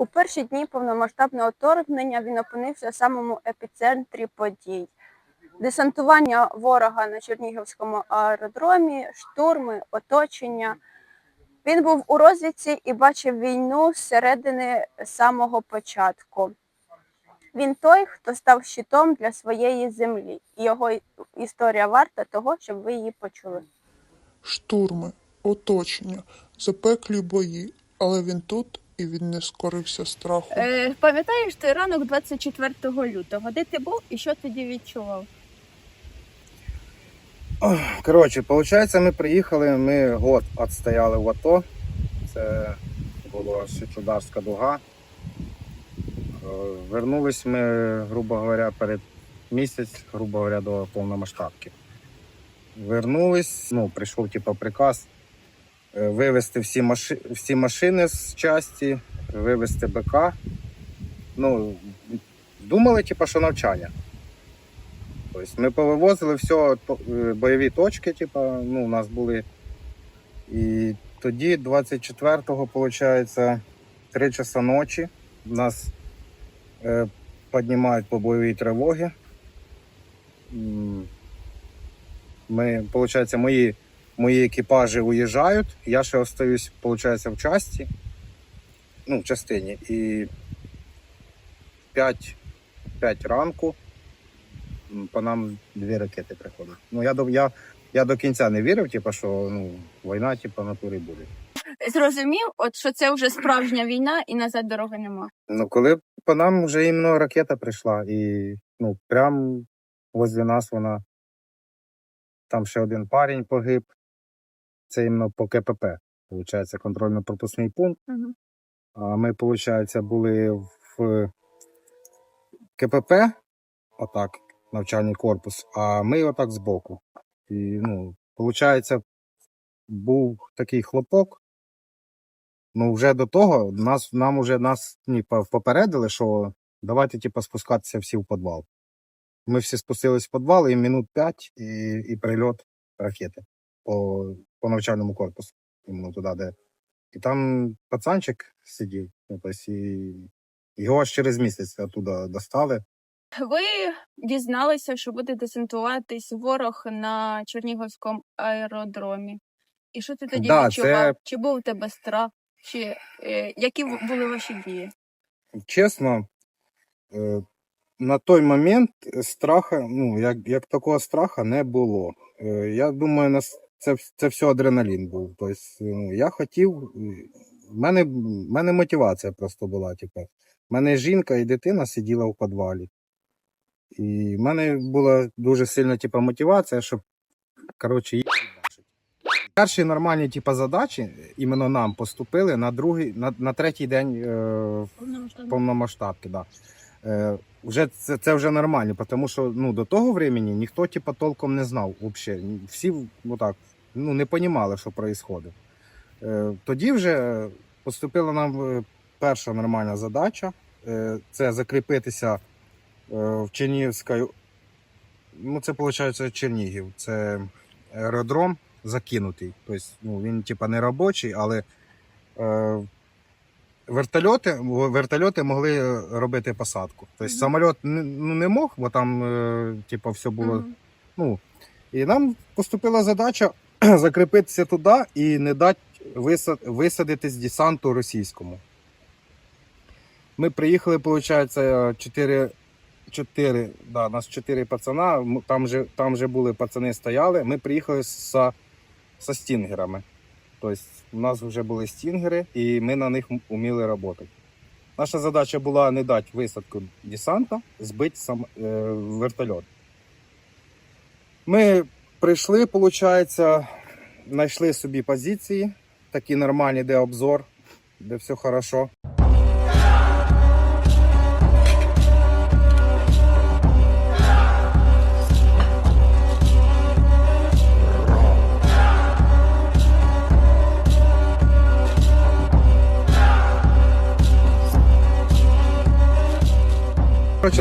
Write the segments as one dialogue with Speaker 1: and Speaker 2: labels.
Speaker 1: У перші дні повномасштабного вторгнення він опинився в самому епіцентрі подій. Десантування ворога на Чернігівському аеродромі, штурми, оточення. Він був у розвідці і бачив війну з середини самого початку. Він той, хто став щитом для своєї землі. Його історія варта того, щоб ви її почули.
Speaker 2: Штурми, оточення, запеклі бої, але він тут і він не скорився страху.
Speaker 1: Е, пам'ятаєш ти ранок 24 лютого? Де ти був і що тоді відчував?
Speaker 3: Коротше, виходить, ми приїхали, ми год відстояли в АТО. Це була Світлодарська дуга. Е, Вернулись ми, грубо говоря, перед місяць, грубо говоря, до повномасштабки. Вернулись, ну, прийшов типу, приказ вивезти всі, маши... всі машини з часті, вивезти БК. Ну, думали, типу, що навчання. Тобто ми повивозили все, е, бойові точки, типу, ну, у нас були. І тоді, 24-го, виходить, 3 часа ночі нас е, піднімають по бойовій тривогі. Ми, виходить, мої, мої екіпажі уїжджають, я ще остаюсь, виходить, в часті, ну, в частині. І 5, 5 ранку по нам дві ракети приходять. Ну, я я, я до кінця не вірив, типу, що ну, війна типу, на турі буде.
Speaker 1: Зрозумів, от що це вже справжня війна і назад дороги нема.
Speaker 3: Ну, коли по нам вже іменно ракета прийшла, і ну, прям возле нас вона. Там ще один парень погиб. Це іменно по КПП. Получається, контрольно-пропускний пункт.
Speaker 1: Угу.
Speaker 3: А ми, виходить, були в КПП, отак, навчальний корпус, а ми отак збоку. І, ну, виходить, був такий хлопок. Ну, вже до того нас, нам уже нас ні, попередили, що давайте, типу, спускатися всі в підвал. Ми всі спустились в підвал, і минут 5 і, і прильот ракети по, по навчальному корпусу. Іменно туди, де. І там пацанчик сидів, ну, тобто, і його аж через місяць оттуда достали.
Speaker 1: Ви дізналися, що буде десантуватись ворог на Чернігівському аеродромі. І що ти тоді
Speaker 3: Да,
Speaker 1: відчував?
Speaker 3: це-
Speaker 1: Чи був у тебе страх? Чи е, які були ваші дії?
Speaker 3: Чесно, е, на той момент страха, ну, як, як такого страха не було. Е, Я думаю, нас це, це все адреналін був. Тобто, ну, я хотів. В мене, в мене мотивація просто була. Типу. В мене жінка і дитина сиділа в підвалі. І в мене була дуже сильна типу, мотивація, щоб коротше, їх їбашити. Перші нормальні типу, задачі іменно нам поступили на другий, на, на третій день е, повномасштабки, да. Е, вже це, це вже нормально, тому що ну, до того времени ніхто типа, толком не знав вообще. Всі отак, ну, не розуміли, що відбувається. Е, тоді вже поступила нам е, перша нормальна задача це закріпитися в Чернігівській. Ну, це виходить Чернігів. Це аеродром закинутий. Тобто, ну, він типа не робочий, але Вертольоти, вертольоти могли е, робити посадку. Тобто
Speaker 1: Мгм.
Speaker 3: самоліт не, ну, не мог, бо там, е, типу, все було.
Speaker 1: Мгм.
Speaker 3: Ну, і нам поступила задача закріпитися туди і не дати висад, висадитись десанту російському. Ми приїхали, виходить, 4, 4, да, нас 4 пацана, там же, там же були пацани стояли. Ми приїхали з, зі стінгерами. Тобто у нас вже були стінгери, і ми на них вміли працювати. Наша задача була не дати висадку десанта, збити сам е, вертольот. Ми прийшли, виходить, знайшли собі позиції, такі нормальні, де обзор, де все хорошо.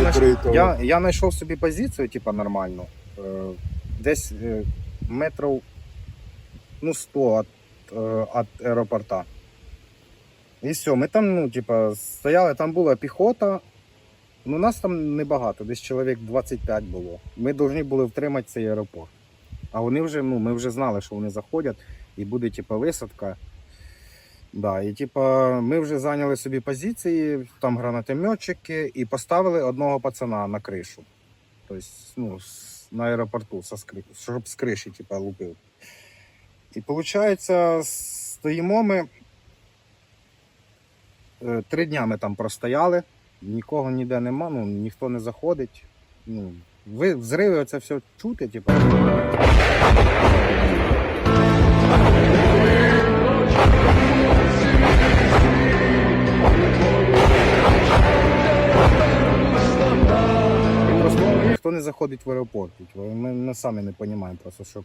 Speaker 3: Наш- я, я знайшов собі позицію, типа нормальну. Е, десь е, метрів ну, 100 від, е, від аеропорта. І все, ми там, ну, типа, стояли, там була піхота. Ну, нас там небагато, десь чоловік 25 було. Ми повинні були втримати цей аеропорт. А вони вже, ну, ми вже знали, що вони заходять і буде, типа, висадка. Да, і типа, ми вже зайняли собі позиції, там гранатометчики, і поставили одного пацана на кришу. Тобто, ну, на аеропорту, щоб з криші, типа, лупив. І виходить, стоїмо ми. Е, Три дня ми там простояли, нікого ніде нема, ну, ніхто не заходить. Ну, ви, взриви це все чути, типу. Ніхто не заходить в аеропорт. Ми, ми самі не розуміємо просто, що.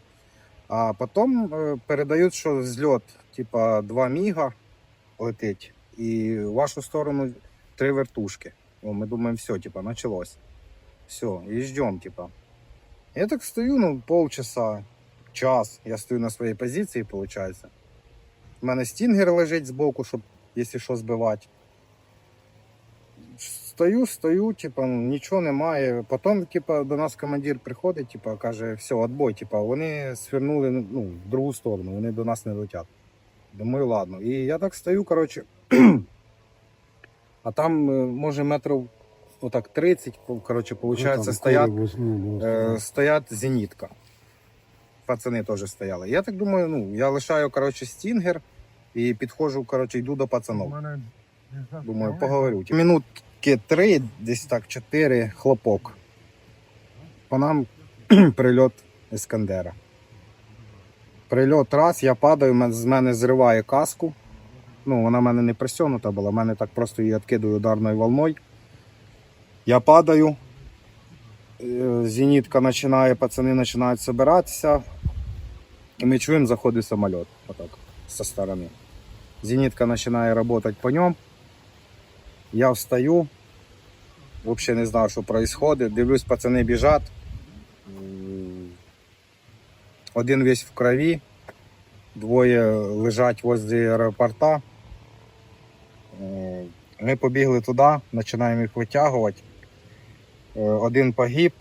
Speaker 3: А потім е, передають, що зльот, типа, два міга летить, і в вашу сторону три вертушки. О, ми думаємо, все, типа, началось. Все, і ждем, типа. Я так стою, ну, полчаса, час. Я стою на своїй позиції, виходить. У мене стінгер лежить збоку, щоб, якщо що, збивати. Стою, стою, типа, ну, нічого немає. Потім, типа, до нас командир приходить, типа, каже, все, отбой, типа, вони свернули ну, в другу сторону, вони до нас не летять. Думаю, ладно. І я так стою, коротше. а там, е, може, метрів отак 30, коротше, виходить, стоять, е, стоять зенітка. Пацани теж стояли. Я так думаю, ну, я лишаю, коротше, стінгер і підходжу, коротше, йду до пацанов. Думаю, поговорю. Минутки три, десь так, чотири, хлопок. По нам прильот Іскандера. Прильот раз, я падаю, з мене зриває каску. Ну, вона в мене не присьонута була, в мене так просто її відкидую ударною волною. Я падаю. Е, Зенітка починає, пацани починають збиратися. І ми чуємо, заходить самоліт. Отак, зі сторони. Зенітка починає працювати по ньому. Я встаю, взагалі не знаю, що відбувається. Дивлюсь, пацани біжать. Один весь в крові, двоє лежать возле аеропорта. Е, Ми побігли туди, починаємо їх витягувати. Е, Один погиб.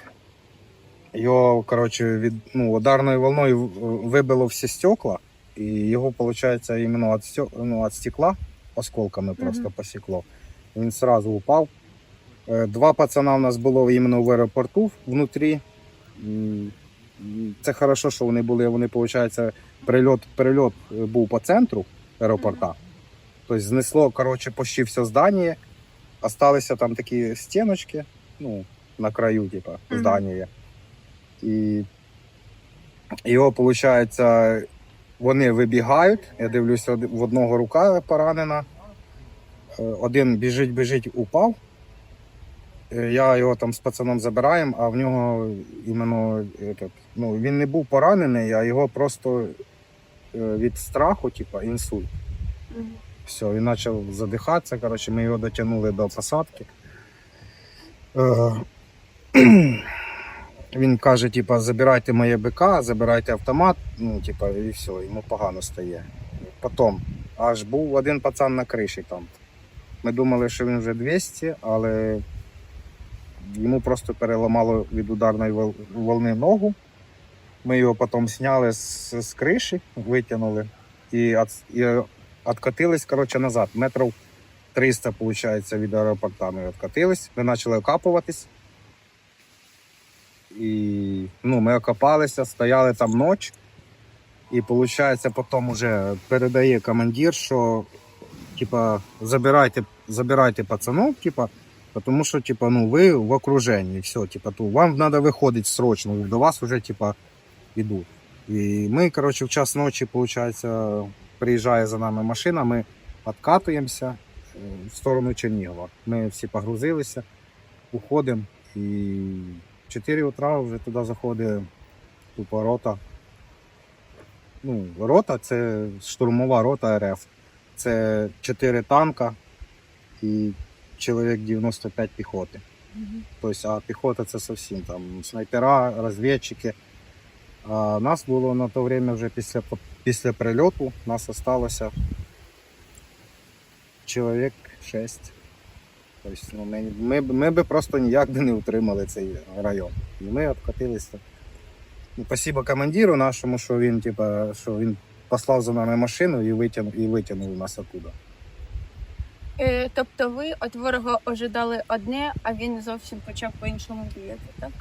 Speaker 3: Його, коротше, від ну, ударною волною вибило всі стекла, і його, виходить, іменно від, ну, від стекла осколками просто посікло. Він сразу упав. Е, Два пацана у нас було іменно в аеропорту внутрі. Це хорошо, що вони були. Вони, виходить, прильот, прильот е, був по центру аеропорта. Тобто знесло, коротше, почти все здання. Осталися там такі стіночки, ну, на краю, типа, здання. І його, виходить, вони вибігають. Я дивлюся, в одного рука поранена. Е, Один біжить, біжить, упав. Е, Я його там з пацаном забираємо, а в нього іменно этот, ну, він не був поранений, а його просто е, від страху, типа, інсульт.
Speaker 1: Мгм.
Speaker 3: Все, він почав задихатися. Коротше, ми його дотягнули до посадки. Е, Він каже, типа, забирайте моє БК, забирайте автомат, ну, типа, і все, йому погано стає. Потім аж був один пацан на криші там. Ми думали, що він вже 200, але йому просто переламало від ударної волни ногу. Ми його потім зняли з, з криші, витягнули і, откатились коротше, назад. Метрів 300, виходить, від аеропорта ми откатились. Ми почали окапуватись. І ну, ми окопалися, стояли там ніч. І виходить, потім уже передає командир, що типа, забирайте, забирайте пацанов, типа, тому що типа, ну, ви в окруженні, все, типа, то вам треба виходити срочно, до вас вже типа, йдуть. І ми, коротше, в час ночі, виходить, приїжджає за нами машина, ми відкатуємося е, в сторону Чернігова. Ми всі погрузилися, уходимо і в 4 утра вже туди заходить тупо рота. Ну, рота це штурмова рота РФ. Це 4 танка і чоловік 95 піхоти. Тобто, а піхота це зовсім там снайпера, розвідчики. А нас було на то время вже після, після прильоту, нас залишилося чоловік 6. Тобто, ну, ми, ми, ми би просто ніяк би не утримали цей район. І ми откатилися. Ну, спасибо командиру нашому, що він, типа, що він послав за нами машину і витягнув, і витягнув нас оттуда.
Speaker 1: Е, тобто ви від ворога ожидали одне, а він зовсім почав по-іншому діяти, так?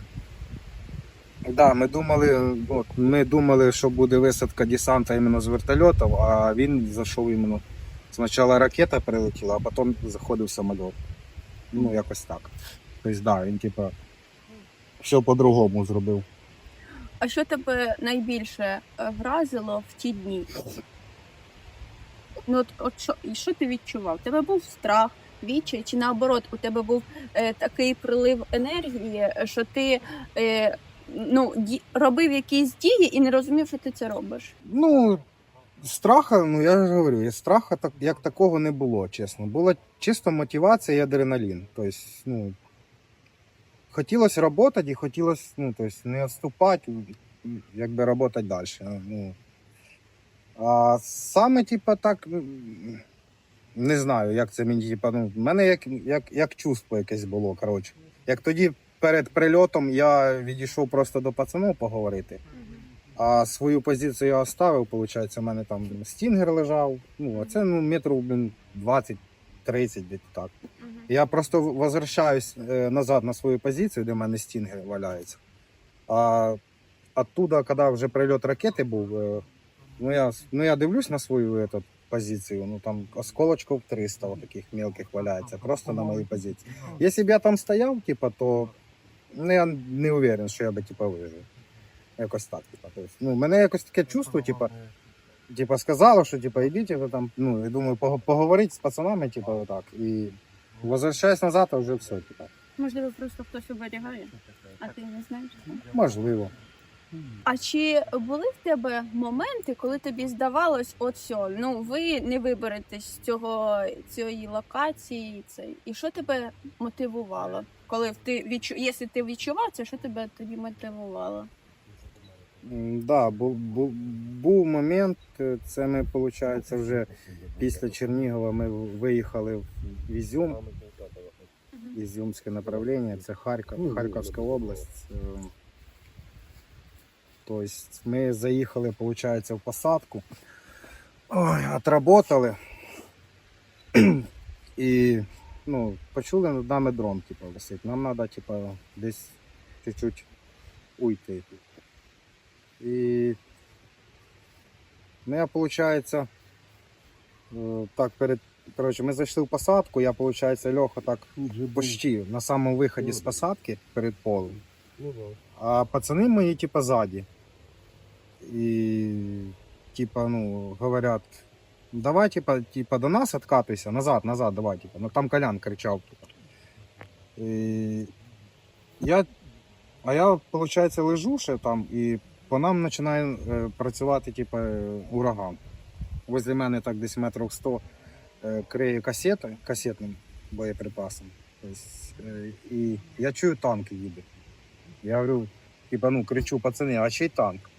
Speaker 3: Да, ми думали, от, ми думали, що буде висадка десанта іменно з вертольотів, а він зайшов іменно. Спочатку ракета прилетіла, а потім заходив самоліт. Ну, якось так. Тобто, да, він типа все по-другому зробив.
Speaker 1: А що тебе найбільше е, вразило в ті дні? Ну, от, от що, і що ти відчував? У тебе був страх, відчай, чи наоборот, у тебе був е, такий прилив енергії, що ти е, ну, ді, робив якісь дії і не розумів, що ти це робиш?
Speaker 3: Ну, страха, ну я ж говорю, страха так, як такого не було, чесно. Була чисто мотивація і адреналін. Тобто, ну, Хотілося роботи і хотілося ну, тобто, не відступати, якби роботи далі. Ну, ну. А саме, типу, так, ну, не знаю, як це мені, типу, ну, в мене як як, як чувство якесь було. коротше. Як тоді перед прильотом я відійшов просто до пацану поговорити, а свою позицію я оставив, виходить, у мене там стінгер лежав. Ну, а це ну, метрів 20. 30 десь так. Угу. Я просто возвращаюсь е, назад на свою позицію, де в мене стінги валяються. А оттуда, коли вже прильот ракети був, е, ну я ну я дивлюсь на свою этот, позицію. Ну там осколочків 300 вот таких мелких валяється, просто на моїй позиції. Якщо б я там стояв, типа, то ну, я не уверен, що я би типа вижив. Якось так, типа. Ну, мене якось таке чувство, типу типа, сказало, що типа, ідіть, ви там, ну, я думаю, пог- поговорити з пацанами, типа, отак. І возвращаюсь назад, а вже все, типа.
Speaker 1: Можливо, просто хтось оберігає, а ти не знаєш.
Speaker 3: Можливо.
Speaker 1: А чи були в тебе моменти, коли тобі здавалось, от все, ну ви не виберетесь з цього цієї локації, це і що тебе мотивувало? Коли ти відчу... якщо ти відчував це, що тебе тоді мотивувало?
Speaker 3: Да, був, був, був момент, е, це ми, виходить, вже після Чернігова ми виїхали в Ізюм, Ізюмське направлення, це Харків, Харківська область. Е, Тобто ми заїхали, виходить, в посадку, Ой, отработали. І ну, почули над нами дрон, типу, висить. Нам треба, типу, десь чуть-чуть уйти. І ну, я, виходить, так перед. Коротше, ми зайшли в посадку, я, виходить, Льоха так почти на самому виході з посадки перед полем. А пацани мої, типа, ззаді. І, типа, ну, говорять, давай, типа, типа, до нас откатуйся, назад, назад, давай, типа. Ну там Колян кричав. Типа. І я, а я, виходить, лежу ще там, і по нам починає е, працювати, типа, е, ураган. Возле мене так десь метрів 100 е, криє касети, касетним боєприпасом. Е, і я чую, танк їде. Я говорю, типа, ну, кричу, пацани, а чий танк?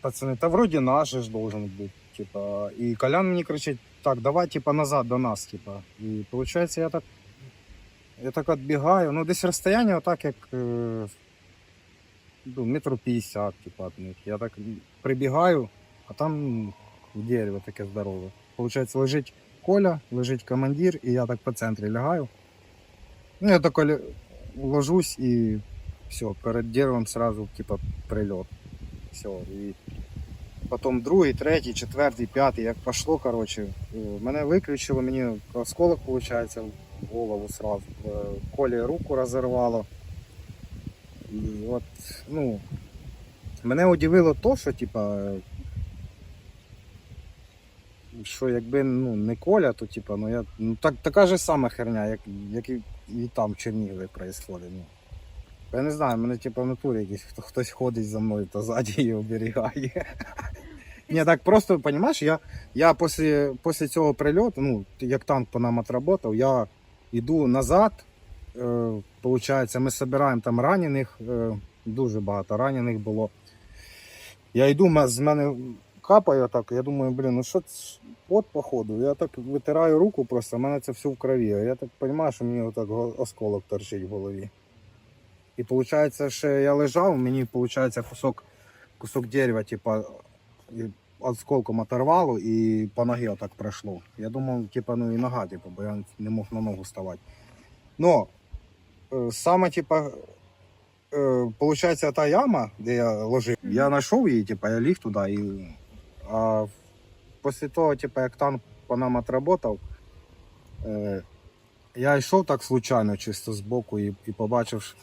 Speaker 3: Пацани, та вроді наш ж должен бути. Типа, і Колян мені кричить, так, давай, типа, назад до нас, типа. І виходить, я так, я так відбігаю, ну, десь розстояння отак, як ну, метру 50, типа, від них. Я так прибігаю, а там дерево таке здорове. Получається, лежить Коля, лежить командир, і я так по центрі лягаю. Ну, я так ложусь і все, перед деревом сразу, типа, прильот. Все. І потім другий, третій, четвертий, п'ятий, як пішло, коротше, е, мене виключило, мені осколок, виходить, в голову сразу. Е, Колі руку розірвало. І от, ну, мене удивило то, що, типа, що якби ну, не Коля, то типа, ну я. Ну, так, така ж сама херня, як, як і, і там в Чернігові відбувається. Ну. Я не знаю, мене типа в натурі якийсь хто, хтось ходить за мною, то ззаді і оберігає. Ні, так просто, розумієш, я, я після, після цього прильоту, ну, як танк по нам отработав, я йду назад. Е, получається, ми збираємо там ранених, е, дуже багато ранених було. Я йду, з мене капає так. Я думаю, блін, ну що це от походу. Я так витираю руку просто, в мене це все в крові. Я так розумію, що мені отак осколок торчить в голові. І виходить, що я лежав, мені виходить кусок, кусок дерева, типа, осколком оторвало і по ногі отак пройшло. Я думав, типа, ну і нога, типа, бо я не мог на ногу ставати. Но саме, типа, е, получається, та яма, де я ложив, я знайшов її, типа, я ліг туди. І, а після того, типа, як танк по нам отработав, е, я йшов так случайно, чисто збоку, і, і побачив, що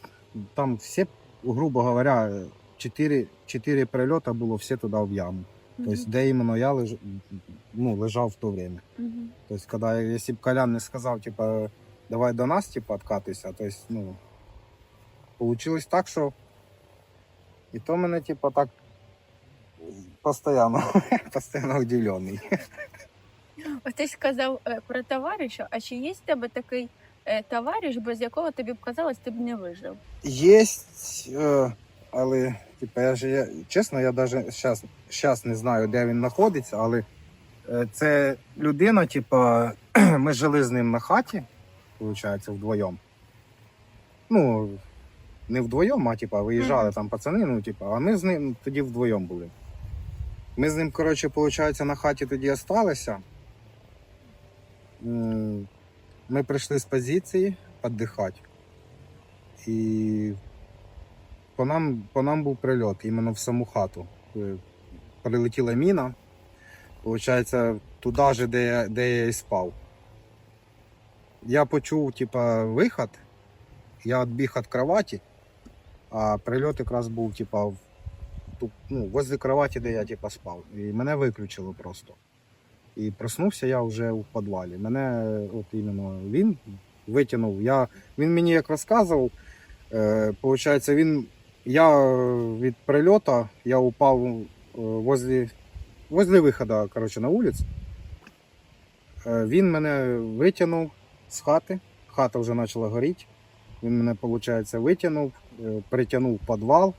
Speaker 3: там всі, грубо говоря, чотири, чотири прильоти було всі туди в яму. Тобто, де іменно я леж... ну, лежав в то время.
Speaker 1: Мгм.
Speaker 3: Тобто, когда, если б Колян не сказав, типа, давай до нас, типа, откатуйся, то есть, ну, получилось так, що і то мене, типа, так постоянно, постоянно удивлений.
Speaker 1: От ти сказав е, про товариша, а чи є в тебе такий е, товариш, без якого тобі б казалось, ти б не вижив?
Speaker 3: Єсть, е, але, типа, я ж, я, чесно, я навіть зараз, зараз не знаю, де він знаходиться, але це людина, типа, ми жили з ним на хаті, виходить, вдвоєм. Ну, не вдвоєм, а типа, виїжджали
Speaker 1: Мгм.
Speaker 3: там пацани, ну, типа, а ми з ним тоді вдвоєм були. Ми з ним, коротше, виходить, на хаті тоді осталися. Ми прийшли з позиції віддихати. І по нам, по нам був прильот іменно в саму хату. Е, Прилетіла міна. Получається, туди же, де я, де я і спав. Я почув, типа, виход. Я відбіг від кроваті, а прильот якраз був, типа, ну, возле кроваті, де я типа, спав. І мене виключило просто. І проснувся я вже у підвалі. Мене от іменно він витягнув. Я, він мені як розказував, е, получається, він, я від прильоту я упав е, возле, возле виходу коротше, на вулицю. Е, він мене витягнув з хати. Хата вже почала горіти. Він мене, виходить, витягнув, е, притягнув підвал,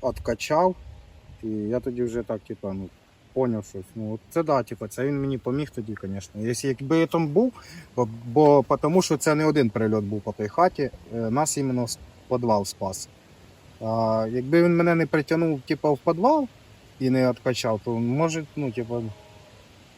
Speaker 3: откачав. І я тоді вже так, типа, ну, поняв щось. Ну, це да, типа, це він мені поміг тоді, звісно. Якби я там був, бо, бо тому що це не один прильот був по той хаті, е, нас іменно підвал спас. А, якби він мене не притягнув, типа, в підвал і не откачав, то може, ну, типа,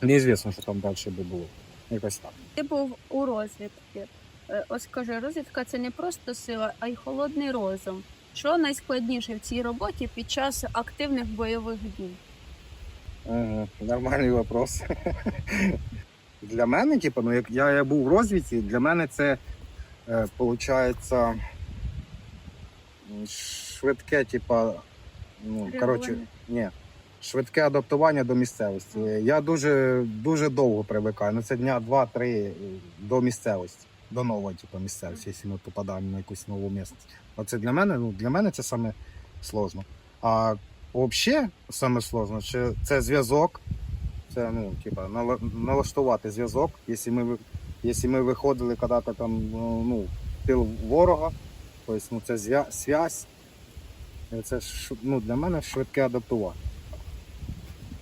Speaker 3: неізвісно, що там далі би було. Якось так.
Speaker 1: Ти був у розвідці. Е, Ось скажи, розвідка це не просто сила, а й холодний розум. Що найскладніше в цій роботі під час активних бойових дій?
Speaker 3: Ага, нормальний вопрос. Для мене, типу, ну як я, я був в розвідці, для мене це е, швидке, типа, ну, коротше, ні, швидке адаптування до місцевості. Я дуже, дуже довго привикаю. Ну, це дня два-три до місцевості, до нової, типу, місцевості, якщо ми попадаємо на якусь нову місцевість. Оце для мене, ну, для мене це саме сложно. А взагалі саме сложно, це, зв'язок. Це ну, типа, налаштувати зв'язок. Якщо ми, якщо ми виходили коли-то там ну, ну, тил ворога, тобто ну, це зв'язь. Це ну, для мене швидке адаптування.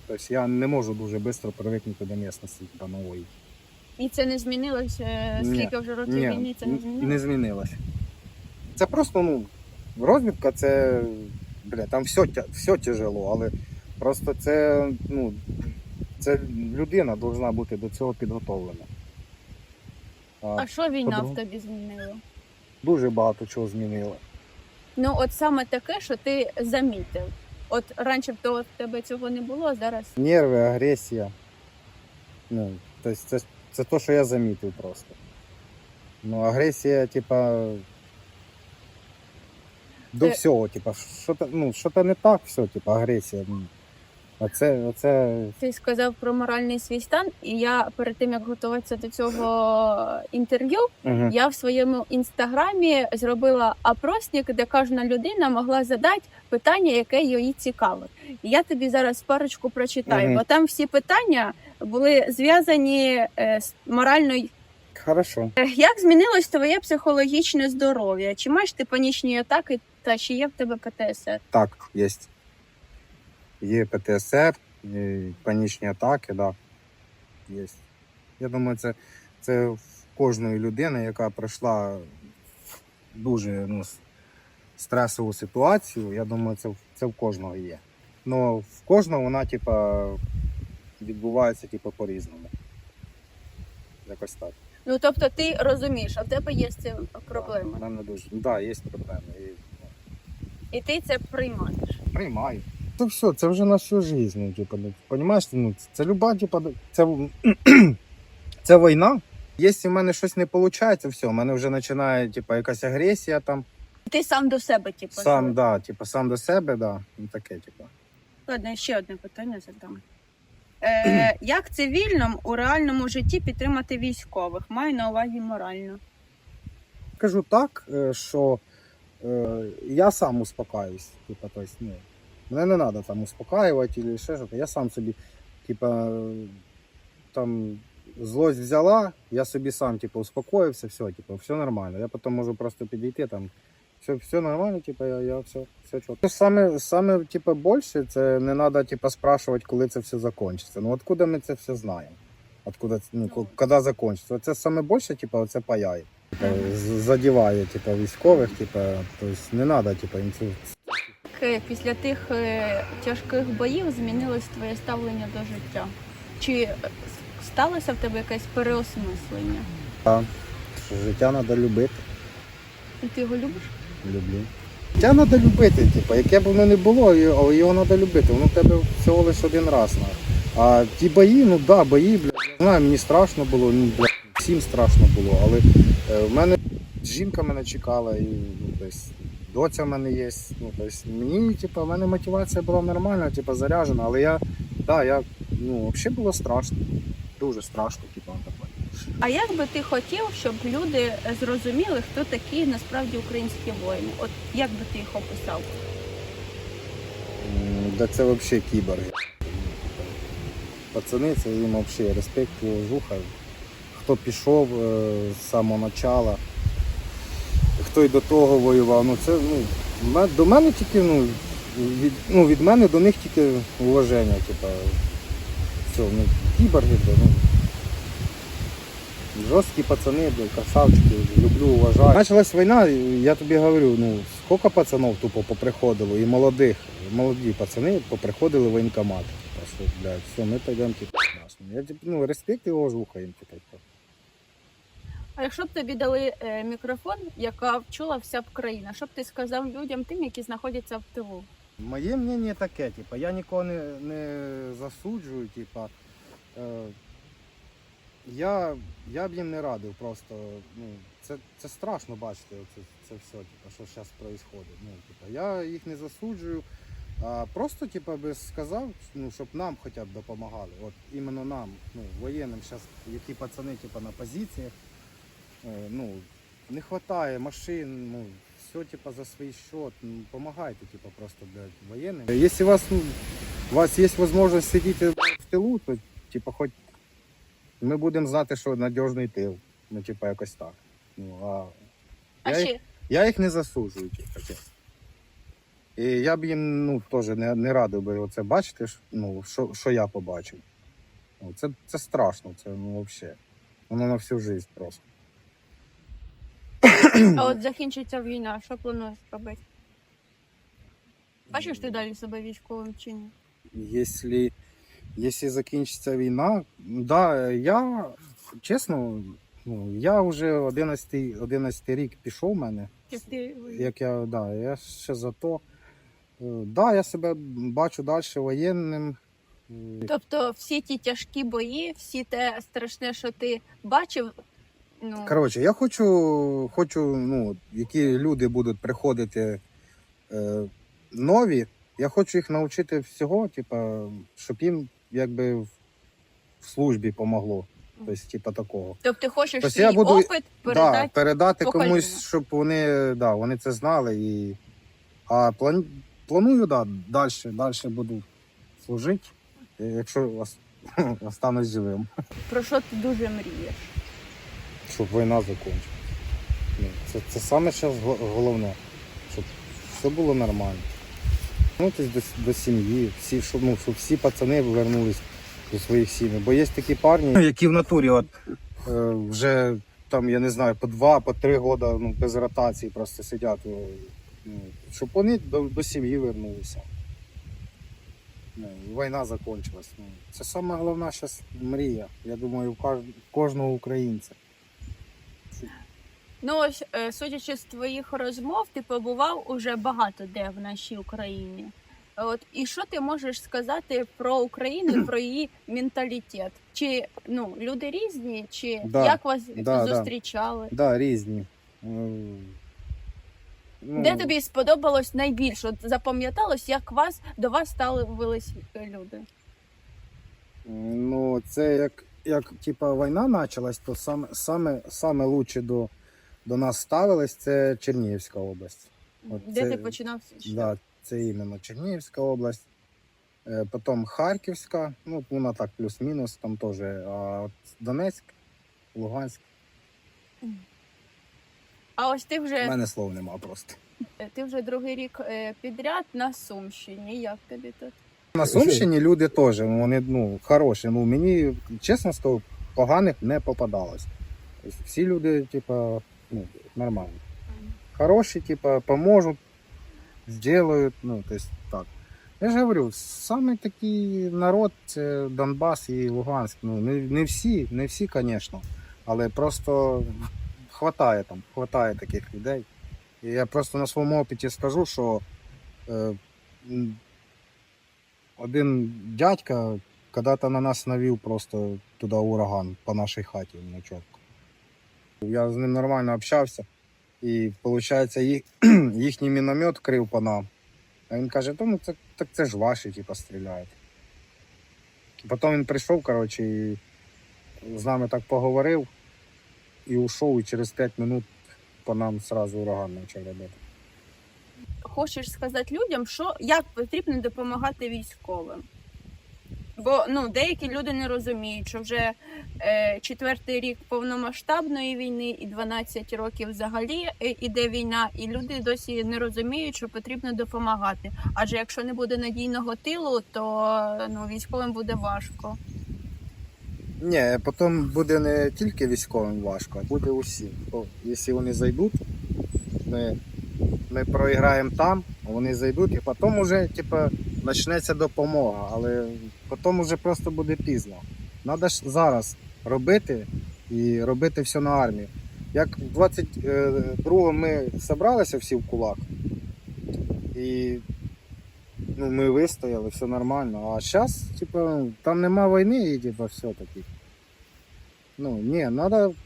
Speaker 3: Тобто я не можу дуже швидко привикнути до місцевості типа, нової.
Speaker 1: І це не змінилось, е,
Speaker 3: Ні.
Speaker 1: скільки вже років
Speaker 3: Ні,
Speaker 1: війни це не змінилось?
Speaker 3: не змінилося. Це просто, ну, розвідка це. Бля, там все, все тяжело, але просто це, ну, це людина повинна бути до цього підготовлена. А,
Speaker 1: А що війна в тобі змінила?
Speaker 3: дуже багато чого змінило.
Speaker 1: Ну, от саме таке, що ти замітив. От раніше б то в тебе цього не було, а зараз
Speaker 3: Нерви, агресія. Ну, тобто це, це то, що я замітив просто. Ну, агресія, типа. До
Speaker 1: Е.
Speaker 3: всього, типа, що-то, ну, що-то не так, все, типа, агресія. ну. Оце, оце
Speaker 1: ти сказав про моральний свій стан, і я перед тим як готуватися до цього інтерв'ю,
Speaker 3: Угу.
Speaker 1: я в своєму інстаграмі зробила опросник, де кожна людина могла задати питання, яке її цікавить. І я тобі зараз парочку прочитаю,
Speaker 3: Мгм.
Speaker 1: бо там всі питання були зв'язані е, з моральною.
Speaker 3: Хорошо.
Speaker 1: Е, Як змінилось твоє психологічне здоров'я? Чи маєш ти панічні атаки, та чи є в тебе ПТСР?
Speaker 3: Так, є. Є ПТСР, є панічні атаки, да. Є. Я думаю, це, це в кожної людини, яка пройшла дуже ну, стресову ситуацію. Я думаю, це, це в кожного є. Ну, в кожного вона, типа, відбувається типа, по-різному. Якось так.
Speaker 1: Ну тобто ти розумієш, а в тебе є з цим проблеми.
Speaker 3: У мене дуже. Так, да, є проблеми. І,
Speaker 1: І ти це приймаєш.
Speaker 3: приймаю. Це все, це вже на всю життя. Ну, типу, ну, понімаєш, ну, це- люба, типу, це, це війна. Якщо в мене щось не виходить, все, в мене вже починає типу, якась агресія там.
Speaker 1: Ти сам до себе, типу.
Speaker 3: Сам,
Speaker 1: зробив.
Speaker 3: да, типу, сам до себе, да. Ну, таке, типу.
Speaker 1: Ладно, ще одне питання задам. Е, як цивільним у реальному житті підтримати військових? Маю на увазі морально.
Speaker 3: Кажу так, е, що е, я сам успокаюсь. Типу, тобто, ну, мене не треба там успокаювати чи ще щось. Я сам собі, типа, там злость взяла, я собі сам типу, успокоївся, все, типу, все нормально. Я потім можу просто підійти там. Все, все нормально, типу, я, я все, все чітко. Ну, Саме, саме типу, більше це не треба типу, спрашувати, коли це все закінчиться. Ну откуда ми це все знаємо? Откуда, це- ну, коли закінчиться? Це саме більше, типу, це паяє. Типу, задіває типу, військових, типу, тобто не треба типу, їм
Speaker 1: Е, Після тих е, тяжких боїв змінилось твоє ставлення до життя? Чи сталося в тебе якесь переосмислення?
Speaker 3: що життя треба любити.
Speaker 1: І ти його любиш?
Speaker 3: Люблю. Життя треба любити, типу, яке б воно не було, але його треба любити. Воно в тебе всього лише один раз. А ті бої, ну да, бої, блядь, я знаю, мені страшно було, ну, блядь, всім страшно було, але е, в мене жінка мене чекала, і ну, тобто, доця в мене є. Ну, тобто, мені, типу, в мене мотивація була нормальна, типу, заряджена, але я, да, я, ну, взагалі було страшно. Дуже страшно, типу.
Speaker 1: А як би ти хотів, щоб люди зрозуміли, хто такі насправді українські воїни? От як би ти їх описав?
Speaker 3: Да це взагалі кіборги. Пацани, це їм взагалі респект, уважуха. Хто пішов е, з самого початку, хто й до того воював. Ну, це, ну, до мене тільки, ну, від, ну, від мене до них тільки уваження. Типа, все, ну, кіборги, ну, жорсткі пацани, красавчики, люблю, уважаю. Почалась війна, я тобі говорю, ну, скільки пацанів тупо поприходило, і молодих, молоді пацани поприходили в воєнкомат. Що, блядь, все, ми підемо, типу, нас. Я, типу, ну, респект і уважуха їм, типу.
Speaker 1: А якщо б тобі дали е, мікрофон, яка вчула вся б країна, що б ти сказав людям тим, які знаходяться в тилу?
Speaker 3: Моє мнення таке, типу, я нікого не, не засуджую, типу, е, я, я б їм не радив просто. Ну, це, це страшно бачити, це, це все, типу, що зараз відбувається. Ну, типу, я їх не засуджую. А просто типу, би сказав, ну, щоб нам хоча б допомагали. От іменно нам, ну, воєнним, зараз, які пацани типу, на позиціях, ну, не вистачає машин, ну, все типа за свій счет. Ну, помогайте, типа, просто блядь, военным. Если у вас, ну, у вас є можливість сидіти в тилу, то типа хоч ми будемо знати, що надіжний тил. Ну, типа, якось так. Ну, а
Speaker 1: А
Speaker 3: Я
Speaker 1: ще
Speaker 3: я їх не засуджую, типа, чесно. І я б їм ну, теж не, не радив би оце бачити, що- ну, що, що я побачив. Ну, це, це страшно, це ну, взагалі. Воно на всю життя просто.
Speaker 1: А от закінчиться війна, що плануєш робити? Бачиш ти далі себе військовим чи ні?
Speaker 3: Если, если закінчиться війна, да, я чесно, ну, я вже 11, 11 рік пішов в мене.
Speaker 1: Як
Speaker 3: я, да, я ще за то. Е, Да, я себе бачу далі воєнним.
Speaker 1: Тобто всі ті тяжкі бої, всі те страшне, що ти бачив, ну
Speaker 3: Коротше, я хочу, хочу, ну, які люди будуть приходити е, нові, я хочу їх навчити всього, типа, щоб їм якби в в службі помогло. Тобто, типа такого.
Speaker 1: тобто ти хочеш
Speaker 3: Тобто
Speaker 1: свій
Speaker 3: я буду-
Speaker 1: опит передати.
Speaker 3: Да, передати
Speaker 1: поколінню.
Speaker 3: комусь, щоб вони, да, вони це знали. І... А план... планую, да, далі, далі буду служити, якщо ос- останусь живим,
Speaker 1: Про що ти дуже мрієш?
Speaker 3: Щоб війна закінчилась. Ну, Це, це саме зараз головне, щоб все було нормально. Вернутися до, до сім'ї, всі, щоб, ну, щоб всі пацани повернулись до своїх сімей. Бо є такі парні, які в натурі от, е, вже там, я не знаю, по два, по три роки ну, без ротації просто сидять. Ну, щоб вони до, до сім'ї вернулися. Ну, війна закінчилась. Ну, це саме головна зараз мрія, я думаю, кож- кожного українця.
Speaker 1: Ну ось, е, судячи з твоїх розмов, ти побував уже багато де в нашій Україні. От і що ти можеш сказати про Україну, про її менталітет? Чи ну люди різні, чи
Speaker 3: Да,
Speaker 1: як вас
Speaker 3: да, да.
Speaker 1: зустрічали?
Speaker 3: Так, да, різні. Е, ну,
Speaker 1: Де тобі сподобалось найбільше? От запам'яталось, як вас до вас ставились люди?
Speaker 3: Ну, це як, як типа, війна почалась, то саме, саме, саме лучше до, до нас ставились це Чернігівська область. От
Speaker 1: Де
Speaker 3: це-
Speaker 1: ти починав?
Speaker 3: Да, це іменно Чернігівська область. Е, Потім Харківська, ну вона так плюс-мінус, там теж. А от Донецьк, Луганськ.
Speaker 1: А ось ти
Speaker 3: У
Speaker 1: вже
Speaker 3: мене слов нема просто.
Speaker 1: ти вже другий рік е, підряд на Сумщині. Як тобі тут?
Speaker 3: На Сумщині люди теж, вони ну, хороші. Ну, мені, чесно скажу, поганих не попадалось. Тобто всі люди, типа, ну, нормальні. Хороші, типа, поможуть, зроблять, ну, то есть, так. Я ж говорю, саме такий народ це Донбас і Луганськ. Ну, не, не всі, не всі, звісно, але просто хватає там, хватає таких людей. І я просто на своєму опиті скажу, що е, один дядька когда-то на нас навів просто туди ураган по нашій хаті на чітко. Я з ним нормально общався. І виходить, їх, їхній міномет крив по нам. А він каже, то ну це, так це ж ваші, типу, стріляють. Потім він прийшов, коротше, і з нами так поговорив і ушов, і через 5 минут по нам сразу ураган почав робити.
Speaker 1: Хочеш сказати людям, що як потрібно допомагати військовим? Бо ну деякі люди не розуміють, що вже е, четвертий рік повномасштабної війни і 12 років взагалі е, іде війна, і люди досі не розуміють, що потрібно допомагати. Адже якщо не буде надійного тилу, то ну військовим буде важко.
Speaker 3: Ні, потім буде не тільки військовим важко, а буде усім. Бо Якщо вони зайдуть, ми, ми проіграємо там, вони зайдуть, і потім вже типу, почнеться допомога, але потім вже просто буде пізно. Треба ж зараз робити і робити все на армію. Як в 22-му ми зібралися всі в кулак, і ну, ми вистояли, все нормально. А зараз, типу, там нема війни і типу, все таки. Ну, ні,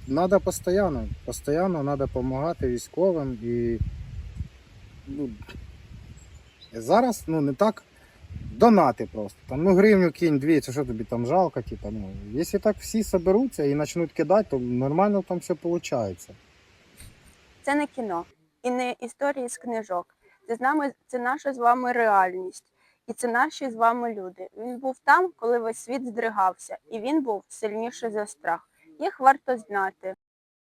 Speaker 3: надо постоянно, постоянно надо допомагати військовим і ну, зараз ну, не так донати просто. Там, ну, гривню кинь, дві, це що тобі там жалко, типу, ну, якщо так всі соберуться і почнуть кидати, то нормально там все виходить.
Speaker 1: Це не кіно і не історії з книжок. Це з нами, це наша з вами реальність. І це наші з вами люди. Він був там, коли весь світ здригався, і він був сильніший за страх. Їх варто знати.